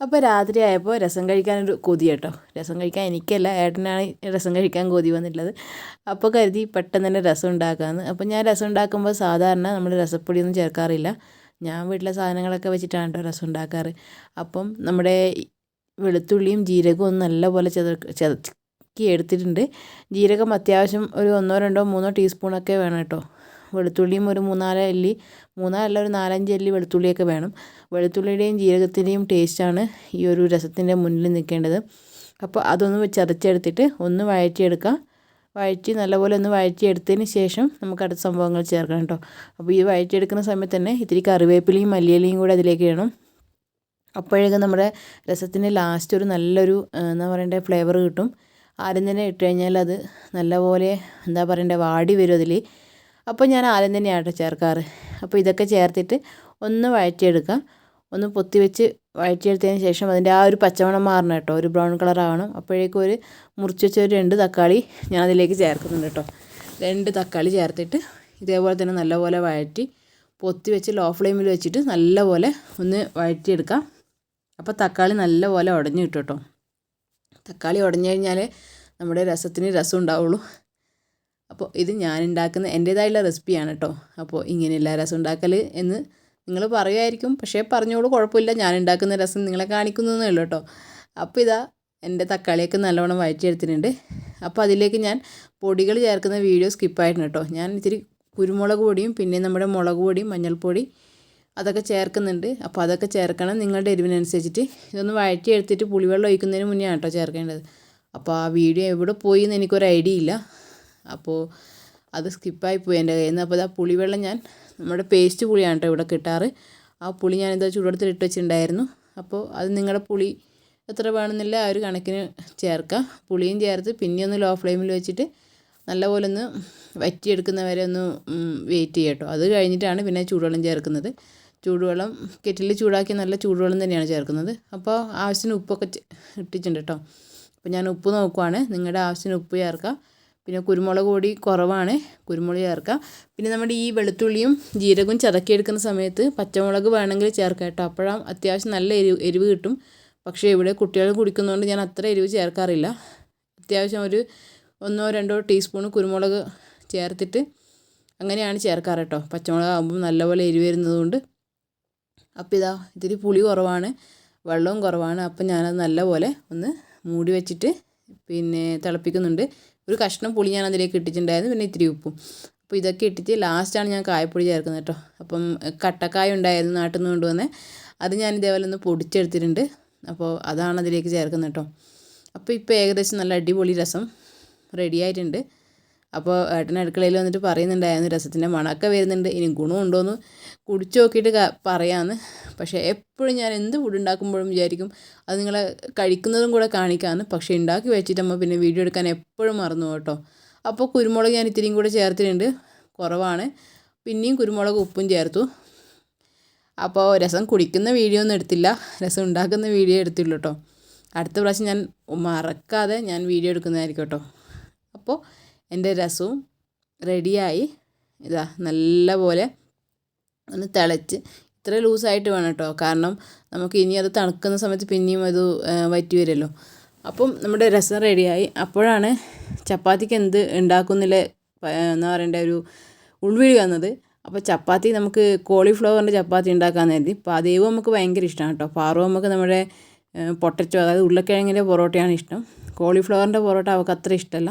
അപ്പോൾ രാത്രി ആയപ്പോൾ രസം കഴിക്കാനൊരു കൊതി കേട്ടോ. രസം കഴിക്കാൻ എനിക്കല്ല ഏട്ടനാണ് രസം കഴിക്കാൻ കൊതി വന്നിട്ടുള്ളത്. അപ്പോൾ കരുതി പെട്ടെന്ന് തന്നെ രസം ഉണ്ടാക്കാമെന്ന് അപ്പോൾ ഞാൻ രസം ഉണ്ടാക്കുമ്പോൾ സാധാരണ നമ്മൾ രസപ്പൊടിയൊന്നും ചേർക്കാറില്ല. ഞാൻ വീട്ടിലെ സാധനങ്ങളൊക്കെ വെച്ചിട്ടാണ് കേട്ടോ രസം ഉണ്ടാക്കാറ്. അപ്പം നമ്മുടെ വെളുത്തുള്ളിയും ജീരകവും നല്ലപോലെ ചത ചതക്കി എടുത്തിട്ടുണ്ട്. ജീരകം അത്യാവശ്യം ഒരു ഒന്നോ രണ്ടോ മൂന്നോ ടീസ്പൂണൊക്കെ വേണം കേട്ടോ. വെളുത്തുള്ളിയും ഒരു മൂന്നാൽ അല്ലി മൂന്നാലല്ല ഒരു നാലഞ്ച് അല്ലി വെളുത്തുള്ളിയൊക്കെ വേണം. വെളുത്തുള്ളിയുടെയും ജീരകത്തിന്റെയും ടേസ്റ്റാണ് ഈ ഒരു രസത്തിന്റെ മുന്നിൽ നിൽക്കേണ്ടത്. അപ്പോൾ അതൊന്ന് ചതച്ചെടുത്തിട്ട് ഒന്ന് വഴറ്റിയെടുക്കാം. വഴറ്റി നല്ലപോലെ ഒന്ന് വഴറ്റിയെടുത്തതിന് ശേഷം നമുക്ക് അടുത്ത സംഭവങ്ങൾ ചേർക്കണം കേട്ടോ. അപ്പോൾ ഈ വഴറ്റിയെടുക്കുന്ന സമയത്ത് തന്നെ ഇത്തിരി കറിവേപ്പിലയും മല്ലിയിലയും കൂടെ അതിലേക്ക് ഇടണം. അപ്പോഴേക്കും നമ്മുടെ രസത്തിന് ലാസ്റ്റ് ഒരു നല്ലൊരു എന്താ പറയണ്ടേ ഫ്ലേവർ കിട്ടും. ആദ്യം തന്നെ ഇട്ട് കഴിഞ്ഞാൽ അത് നല്ലപോലെ എന്താ പറയണ്ടേ വാടി വരും അതിൽ. അപ്പോൾ ഞാൻ ആദ്യം തന്നെയാണ് കേട്ടോ ചേർക്കാറ്. അപ്പോൾ ഇതൊക്കെ ചേർത്തിട്ട് ഒന്ന് വഴറ്റിയെടുക്കുക ഒന്ന് പൊത്തി വെച്ച് വഴറ്റിയെടുത്തതിന് ശേഷം അതിന്റെ ആ ഒരു പച്ചമണം മാറണം കേട്ടോ. ഒരു ബ്രൗൺ കളർ ആവണം. അപ്പോഴേക്കും ഒരു മുറിച്ച് വെച്ച ഒരു രണ്ട് തക്കാളി ഞാൻ അതിലേക്ക് ചേർക്കുന്നുണ്ട് കേട്ടോ. രണ്ട് തക്കാളി ചേർത്തിട്ട് ഇതേപോലെ തന്നെ നല്ലപോലെ വഴറ്റി പൊത്തി വെച്ച് ലോ ഫ്ലെയിമിൽ വെച്ചിട്ട് നല്ലപോലെ ഒന്ന് വഴറ്റിയെടുക്കാം. അപ്പോൾ തക്കാളി നല്ലപോലെ ഉടഞ്ഞു കിട്ടും കേട്ടോ. തക്കാളി ഉടഞ്ഞു കഴിഞ്ഞാൽ നമ്മുടെ രസത്തിന് രസം ഉണ്ടാവുള്ളൂ. അപ്പോൾ ഇത് ഞാൻ ഉണ്ടാക്കുന്ന എന്റേതായുള്ള റെസിപ്പിയാണ് കേട്ടോ അപ്പോൾ ഇങ്ങനെയുള്ള രസം ഉണ്ടാക്കൽ എന്ന് നിങ്ങൾ പറയുമായിരിക്കും പക്ഷേ പറഞ്ഞോളൂ കുഴപ്പമില്ല. ഞാൻ ഉണ്ടാക്കുന്ന രസം നിങ്ങളെ കാണിക്കുന്നതേ ഉള്ളൂ കേട്ടോ അപ്പോൾ ഇതാ എന്റെ തക്കാളിയൊക്കെ നല്ലവണ്ണം വഴറ്റിയെടുത്തിട്ടുണ്ട്. അപ്പോൾ അതിലേക്ക് ഞാൻ പൊടികൾ ചേർക്കുന്ന വീഡിയോ സ്കിപ്പായിട്ടുണ്ട് കേട്ടോ ഞാൻ ഇത്തിരി കുരുമുളക് പൊടിയും പിന്നെ നമ്മുടെ മുളക് പൊടിയും മഞ്ഞൾപ്പൊടി അതൊക്കെ ചേർക്കുന്നുണ്ട്. അപ്പോൾ അതൊക്കെ ചേർക്കണം നിങ്ങളുടെ എരിവിനനുസരിച്ചിട്ട്. ഇതൊന്ന് വഴറ്റിയെടുത്തിട്ട് പുളിവെള്ളം ഒഴിക്കുന്നതിന് മുന്നേ ആണ് കേട്ടോ ചേർക്കേണ്ടത്. അപ്പോൾ ആ വീഡിയോ എവിടെ പോയി എന്ന് എനിക്കൊരു ഐഡിയ ഇല്ല. അപ്പോൾ അത് സ്കിപ്പായി പോയി എന്റെ കയ്യിൽ നിന്ന്. അപ്പോൾ ആ പുളിവെള്ളം ഞാൻ നമ്മുടെ പേസ്റ്റ് പുളിയാണ് കേട്ടോ ഇവിടെ കിട്ടാറ്. ആ പുളി ഞാൻ എന്താ ചൂടുവെള്ളത്തിൽ ഇട്ട് വെച്ചിട്ടുണ്ടായിരുന്നു. അപ്പോൾ അത് നിങ്ങളുടെ പുളി എത്ര വേണമെന്നില്ല ആ ഒരു കണക്കിന് ചേർക്കാം. പുളിയും ചേർത്ത് പിന്നെ ഒന്ന് ലോ ഫ്ലെയിമിൽ വെച്ചിട്ട് നല്ലപോലെ ഒന്ന് വറ്റിയെടുക്കുന്നവരെ ഒന്ന് വെയിറ്റ് ചെയ്യാം കേട്ടോ. അത് കഴിഞ്ഞിട്ടാണ് പിന്നെ ചൂടുവെള്ളം ചേർക്കുന്നത്. ചൂടുവെള്ളം കെറ്റിലിൽ ചൂടാക്കി നല്ല ചൂടുവെള്ളം തന്നെയാണ് ചേർക്കുന്നത്. അപ്പോൾ ആവശ്യത്തിന് ഉപ്പൊക്കെ ഇട്ടിട്ടുണ്ട് കേട്ടോ. അപ്പോൾ ഞാൻ ഉപ്പ് നോക്കുവാണ്. നിങ്ങളുടെ ആവശ്യത്തിന് ഉപ്പ് ചേർക്കുക പിന്നെ കുരുമുളക് പൊടി കുറവാണ്. കുരുമുളക് ചേർക്കാം. പിന്നെ നമ്മുടെ ഈ വെളുത്തുള്ളിയും ജീരകവും ചതക്കിയെടുക്കുന്ന സമയത്ത് പച്ചമുളക് വേണമെങ്കിൽ ചേർക്കാം കേട്ടോ. അപ്പോഴാണ് അത്യാവശ്യം നല്ല എരിവ് എരിവ് കിട്ടും. പക്ഷേ ഇവിടെ കുട്ടികൾ കുടിക്കുന്നതുകൊണ്ട് ഞാൻ അത്ര എരിവ് ചേർക്കാറില്ല. അത്യാവശ്യം ഒരു ഒന്നോ രണ്ടോ ടീസ്പൂൺ കുരുമുളക് ചേർത്തിട്ട് അങ്ങനെയാണ് ചേർക്കാറ് കേട്ടോ. പച്ചമുളക് ആകുമ്പോൾ നല്ലപോലെ എരിവ് വരുന്നതുകൊണ്ട്. അപ്പോൾ ഇതാ ഇത്തിരി പുളി കുറവാണ്. വെള്ളവും കുറവാണ്. അപ്പം ഞാനത് നല്ലപോലെ ഒന്ന് മൂടി വെച്ചിട്ട് പിന്നെ തിളപ്പിക്കുന്നുണ്ട്. ഒരു കഷ്ണം പുളി ഞാൻ അതിലേക്ക് ഇട്ടിട്ടുണ്ടായിരുന്നു പിന്നെ ഇത്തിരി ഉപ്പും. അപ്പോൾ ഇതൊക്കെ ഇട്ടിട്ട് ലാസ്റ്റാണ് ഞാൻ കായപ്പൊടി ചേർക്കുന്നത് കേട്ടോ അപ്പം കട്ടക്കായ ഉണ്ടായിരുന്നു നാട്ടിൽ നിന്ന് കൊണ്ടുവന്ന്. അത് ഞാൻ ഇതേപോലെ ഒന്ന് പൊടിച്ചെടുത്തിട്ടുണ്ട്. അപ്പോൾ അതാണ് അതിലേക്ക് ചേർക്കുന്നത് കേട്ടോ അപ്പോൾ ഇപ്പോൾ ഏകദേശം നല്ല അടിപൊളി രസം റെഡി ആയിട്ടുണ്ട്. അപ്പോൾ ഏട്ടൻ അടുക്കളയിൽ വന്നിട്ട് പറയുന്നുണ്ടായിരുന്നു രസത്തിന്റെ മണമൊക്കെ വരുന്നുണ്ട് ഇനി ഗുണമുണ്ടോയെന്ന് കുടിച്ചു നോക്കിയിട്ട് പറയാമെന്ന് പക്ഷേ എപ്പോഴും ഞാൻ എന്ത് ഫുഡ് ഉണ്ടാക്കുമ്പോഴും വിചാരിക്കും അത് നിങ്ങളെ കഴിക്കുന്നതും കൂടെ കാണിക്കാമെന്ന് പക്ഷേ ഉണ്ടാക്കി വെച്ചിട്ട് അമ്മ പിന്നെ വീഡിയോ എടുക്കാൻ എപ്പോഴും മറന്നു കേട്ടോ. അപ്പോൾ കുരുമുളക് ഞാൻ ഇത്തിരിയും കൂടെ ചേർത്തിട്ടുണ്ട് കുറവാണ്. പിന്നെയും കുരുമുളക് ഉപ്പും ചേർത്തു. അപ്പോൾ രസം കുടിക്കുന്ന വീഡിയോ ഒന്നും എടുത്തില്ല രസം ഉണ്ടാക്കുന്ന വീഡിയോ എടുത്തുള്ളൂ കേട്ടോ. അടുത്ത പ്രാവശ്യം ഞാൻ മറക്കാതെ ഞാൻ വീഡിയോ എടുക്കുന്നതായിരിക്കും കേട്ടോ. അപ്പോൾ എന്റെ രസവും റെഡിയായി. ഇതാ നല്ല പോലെ ഒന്ന് തിളച്ച്. ഇത്ര ലൂസായിട്ട് വേണം കേട്ടോ കാരണം നമുക്ക് ഇനി അത് തണുക്കുന്ന സമയത്ത് പിന്നെയും അത് വറ്റി വരുമല്ലോ. അപ്പം നമ്മുടെ രസം റെഡിയായി. അപ്പോഴാണ് ചപ്പാത്തിക്ക് എന്ത് ഉണ്ടാക്കുന്നില്ല എന്താ പറയേണ്ട ഒരു ഉൾവിളി വന്നത്. അപ്പോൾ ചപ്പാത്തി നമുക്ക് കോളിഫ്ലവറിന്റെ ചപ്പാത്തി ഉണ്ടാക്കാമെന്ന് കരുതി. പാതേവും നമുക്ക് ഭയങ്കര ഇഷ്ടമാണ് കേട്ടോ പാറു നമുക്ക് നമ്മുടെ പൊട്ടച്ചോ അതായത് ഉരുളക്കിഴങ്ങിന്റെ പൊറോട്ടയാണ് ഇഷ്ടം. കോളിഫ്ലവറിന്റെ പൊറോട്ട അവൾക്ക് അത്ര ഇഷ്ടമല്ല.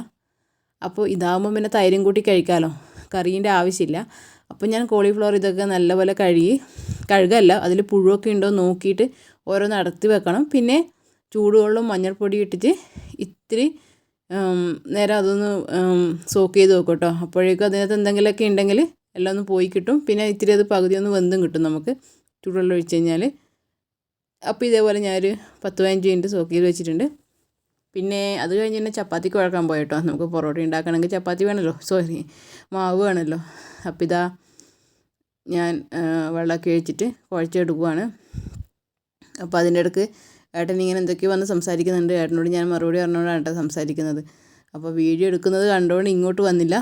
അപ്പോൾ ഇതാകുമ്പോൾ പിന്നെ തൈരും കൂട്ടി കഴിക്കാമല്ലോ കറീന്റെ ആവശ്യമില്ല. അപ്പോൾ ഞാൻ കോളിഫ്ലവർ ഇതൊക്കെ നല്ലപോലെ കഴുകി കഴുകല്ല അതിൽ പുഴുവൊക്കെ ഉണ്ടോ നോക്കിയിട്ട് ഓരോന്ന് അടർത്തി വെക്കണം. പിന്നെ ചൂടുവെള്ളം മഞ്ഞൾപ്പൊടി ഇട്ടിട്ട് ഇത്തിരി നേരം അതൊന്ന് സോക്ക് ചെയ്ത് വെക്കും കേട്ടോ. അപ്പോഴേക്കും അതിനകത്ത് എന്തെങ്കിലുമൊക്കെ ഉണ്ടെങ്കിൽ എല്ലാം ഒന്ന് പോയി കിട്ടും. പിന്നെ ഇത്തിരി അത് പകുതി ഒന്ന് വെന്തും കിട്ടും നമുക്ക്. ചൂടുവെള്ളം ഒഴിച്ച് കഴിഞ്ഞാൽ. അപ്പോൾ ഇതേപോലെ ഞാനൊരു പത്ത് പതിനഞ്ച് മിനിറ്റ് സോക്ക് ചെയ്ത് വെച്ചിട്ടുണ്ട്. പിന്നെ അത് കഴിഞ്ഞ് തന്നെ ചപ്പാത്തിക്ക് കുഴക്കാൻ പോയിട്ടോ. നമുക്ക് പൊറോട്ട ഉണ്ടാക്കണമെങ്കിൽ ചപ്പാത്തി വേണമല്ലോ സോറി മാവ് വേണമല്ലോ അപ്പം ഇതാ ഞാൻ വെള്ളമൊക്കെ ഒഴിച്ചിട്ട് കുഴച്ചെടുക്കുവാണ് അപ്പോൾ അതിന്റെ ഇടയ്ക്ക് ഏട്ടൻ ഇങ്ങനെ എന്തൊക്കെയോ വന്ന് സംസാരിക്കുന്നുണ്ട്. ഏട്ടനോട് ഞാൻ മറുപടി പറഞ്ഞുകൊണ്ടാണ് കേട്ടോ സംസാരിക്കുന്നത്. അപ്പോൾ വീഡിയോ എടുക്കുന്നത് കണ്ടുകൊണ്ട് ഇങ്ങോട്ട് വന്നില്ല.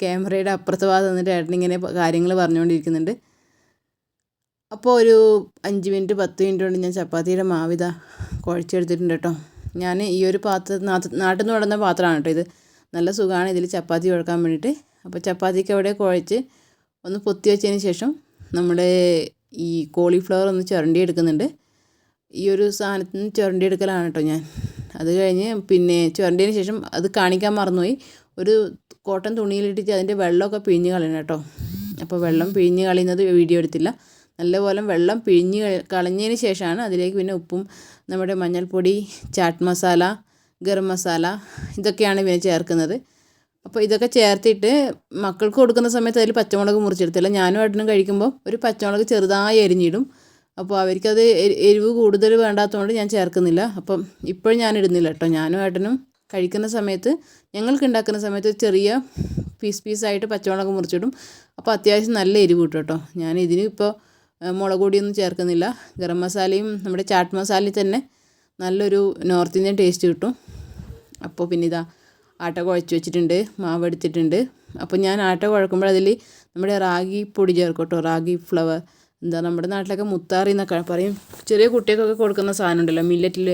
ക്യാമറയുടെ അപ്പുറത്ത് ഭാഗത്ത് നിന്നിട്ട് ഏട്ടൻ ഇങ്ങനെ കാര്യങ്ങൾ പറഞ്ഞുകൊണ്ടിരിക്കുന്നുണ്ട് അപ്പോൾ ഒരു അഞ്ച് മിനിറ്റ് പത്ത് മിനിറ്റ് കൊണ്ട് ഞാൻ ചപ്പാത്തിയുടെ മാവിത കുഴച്ചെടുത്തിട്ടുണ്ട് കേട്ടോ. ഞാൻ ഈ ഒരു പാത്ര നാട്ടിൽ നിന്ന് വിടുന്ന പാത്രമാണ് കേട്ടോ ഇത്. നല്ല സുഖമാണ് ഇതിൽ ചപ്പാത്തി കുഴക്കാൻ വേണ്ടിയിട്ട് അപ്പോൾ ചപ്പാത്തിക്ക് അവിടെ കുഴച്ച് ഒന്ന് പൊത്തി വെച്ചതിന് ശേഷം നമ്മുടെ ഈ കോളിഫ്ലവർ ഒന്ന് ചുരണ്ടി എടുക്കുന്നുണ്ട്. ഈ ഒരു സാധനത്തിൽ നിന്ന് ചുരണ്ടി എടുക്കലാണ് കേട്ടോ ഞാൻ. അത് കഴിഞ്ഞ് പിന്നെ ചുരണ്ടിയതിന് ശേഷം അത് കാണിക്കാൻ മറന്നുപോയി. ഒരു കോട്ടൺ തുണിയിലിട്ടിട്ട് അതിന്റെ വെള്ളമൊക്കെ പിഴിഞ്ഞ് കളയണം കേട്ടോ. അപ്പോൾ വെള്ളം പിഴിഞ്ഞ് കളയുന്നത് വീഡിയോ എടുത്തില്ല. നല്ലപോലെ വെള്ളം പിഴിഞ്ഞ് കളഞ്ഞതിന് ശേഷമാണ് അതിലേക്ക് പിന്നെ ഉപ്പും നമ്മുടെ മഞ്ഞൾപ്പൊടി ചാട്ട് മസാല ഗരം മസാല ഇതൊക്കെയാണ് പിന്നെ ചേർക്കുന്നത്. അപ്പോൾ ഇതൊക്കെ ചേർത്തിട്ട് മക്കൾക്ക് കൊടുക്കുന്ന സമയത്ത് അതിൽ പച്ചമുളക് മുറിച്ചെടുത്തില്ല. ഞാനും ഏട്ടനും കഴിക്കുമ്പോൾ ഒരു പച്ചമുളക് ചെറുതായി എരിഞ്ഞിടും അപ്പോൾ അവർക്കത് എരിവ് കൂടുതൽ വേണ്ടാത്തതുകൊണ്ട് ഞാൻ ചേർക്കുന്നില്ല. അപ്പം ഇപ്പോഴും ഞാൻ ഇടുന്നില്ല കേട്ടോ ഞാനും ഏട്ടനും കഴിക്കുന്ന സമയത്ത് ഞങ്ങൾക്ക് ഉണ്ടാക്കുന്ന സമയത്ത് ചെറിയ പീസ് പീസായിട്ട് പച്ചമുളക് മുറിച്ചിടും. അപ്പോൾ അത്യാവശ്യം നല്ല എരിവ് കിട്ടും കേട്ടോ ഞാൻ ഇതിന് ഇപ്പോൾ മുളക് പൊടിയൊന്നും ചേർക്കുന്നില്ല. ഗരം മസാലയും നമ്മുടെ ചാട്ട് മസാലയിൽ തന്നെ നല്ലൊരു നോർത്ത് ഇന്ത്യൻ ടേസ്റ്റ് കിട്ടും. അപ്പോൾ പിന്നെ ഇതാ ആട്ട കുഴച്ച് വെച്ചിട്ടുണ്ട് മാവ് എടുത്തിട്ടുണ്ട്. അപ്പോൾ ഞാൻ ആട്ട കുഴക്കുമ്പോൾ അതിൽ നമ്മുടെ റാഗി പൊടി ചേർക്കും കേട്ടോ റാഗി ഫ്ലവർ. എന്താ നമ്മുടെ നാട്ടിലൊക്കെ മുത്താറി എന്നൊക്കെ പറയും. ചെറിയ കുട്ടികൾക്കൊക്കെ കൊടുക്കുന്ന സാധനം ഉണ്ടല്ലോ മില്ലറ്റിൽ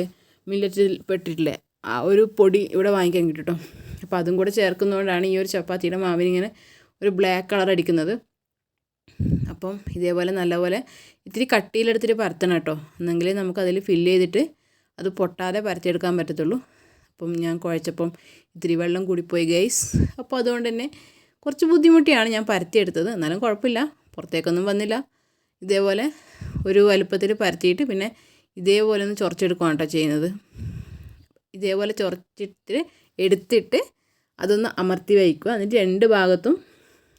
മില്ലറ്റിൽ പെട്ടിട്ടില്ലേ? ആ ഒരു പൊടി ഇവിടെ വാങ്ങിക്കാൻ കിട്ടും അപ്പോൾ അതും കൂടെ ചേർക്കുന്നതുകൊണ്ടാണ് ഈ ഒരു ചപ്പാത്തിയുടെ മാവിനിങ്ങനെ ഒരു ബ്ലാക്ക് കളർ അടിക്കുന്നത്. അപ്പം ഇതേപോലെ നല്ലപോലെ ഇത്തിരി കട്ടിയിലെടുത്തിട്ട് പരത്തണം കേട്ടോ. എന്നെങ്കിൽ നമുക്കതിൽ ഫില്ല് ചെയ്തിട്ട് അത് പൊട്ടാതെ പരത്തിയെടുക്കാൻ പറ്റത്തുള്ളൂ. അപ്പം ഞാൻ കുഴച്ചപ്പം ഇത്തിരി വെള്ളം കൂടിപ്പോയി ഗൈസ് അപ്പോൾ അതുകൊണ്ട് തന്നെ കുറച്ച് ബുദ്ധിമുട്ടിയാണ് ഞാൻ പരത്തിയെടുത്തത്. എന്നാലും കുഴപ്പമില്ല. പുറത്തേക്കൊന്നും വന്നില്ല. ഇതേപോലെ ഒരു വലുപ്പത്തിൽ പരത്തിയിട്ട് പിന്നെ ഇതേപോലെ ഒന്ന് ചൊറച്ചെടുക്കുകയാണ് കേട്ടോ ചെയ്യുന്നത്. ഇതേപോലെ ചൊറച്ചിട്ട് എടുത്തിട്ട് അതൊന്ന് അമർത്തി വയ്ക്കുക. എന്നിട്ട് രണ്ട് ഭാഗത്തും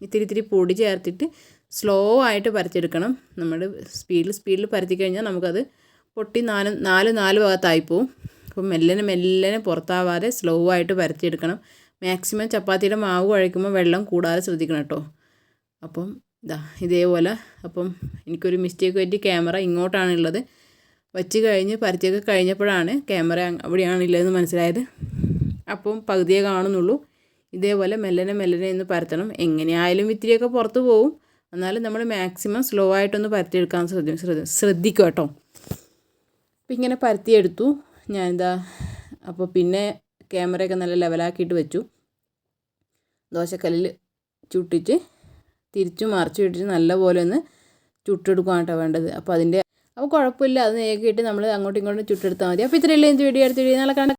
ഇത്തിരി ഇത്തിരി പൊടി ചേർത്തിട്ട് സ്ലോ ആയിട്ട് പരത്തിയെടുക്കണം. നമ്മൾ സ്പീഡിൽ സ്പീഡിൽ പരത്തി കഴിഞ്ഞാൽ നമുക്കത് പൊട്ടി നാല് നാല് നാല് ഭാഗത്തായി പോവും. അപ്പോൾ മെല്ലനെ മെല്ലനെ പുറത്താവാതെ സ്ലോ ആയിട്ട് പരത്തിയെടുക്കണം. മാക്സിമം ചപ്പാത്തിയുടെ മാവ് കുഴയ്ക്കുമ്പോൾ വെള്ളം കൂടാതെ ശ്രദ്ധിക്കണം കേട്ടോ. അപ്പം ഇതാ ഇതേപോലെ. അപ്പം എനിക്കൊരു മിസ്റ്റേക്ക് പറ്റി ക്യാമറ ഇങ്ങോട്ടാണ് ഉള്ളത്. വച്ച് കഴിഞ്ഞ് പരത്തിയൊക്കെ കഴിഞ്ഞപ്പോഴാണ് ക്യാമറ അവിടെയാണ് ഇല്ലതെന്ന് മനസ്സിലായത്. അപ്പം പകുതിയെ കാണുന്നുള്ളൂ. ഇതേപോലെ മെല്ലനെ മെല്ലനെ ഒന്ന് പരത്തണം. എങ്ങനെയായാലും ഇത്തിരിയൊക്കെ പുറത്ത് പോവും. എന്നാലും നമ്മൾ മാക്സിമം സ്ലോ ആയിട്ടൊന്ന് പരത്തിയെടുക്കാൻ ശ്രദ്ധി ശ്രദ്ധിക്കുക കേട്ടോ. അപ്പം ഇങ്ങനെ പരത്തിയെടുത്തു. ഞാനിതാ അപ്പോൾ പിന്നെ ക്യാമറയൊക്കെ നല്ല ലെവലാക്കിയിട്ട് വെച്ചു. ദോശക്കല്ലിൽ ചുട്ടിച്ച് തിരിച്ചു മറിച്ച് ഇട്ടിട്ട് നല്ലപോലെ ഒന്ന് ചുട്ടെടുക്കുകയാണ് കേട്ടോ വേണ്ടത്. അപ്പോൾ അതിന്റെ അപ്പോൾ കുഴപ്പമില്ല. അത് നേക്കിയിട്ട് നമ്മൾ അങ്ങോട്ടും ഇങ്ങോട്ടും ചുട്ടെടുത്താൽ മതി. അപ്പോൾ ഇത്രയല്ലേ എന്ത് വീഡിയോ. അടുത്ത വീഡിയോ നാളെ കാണാം.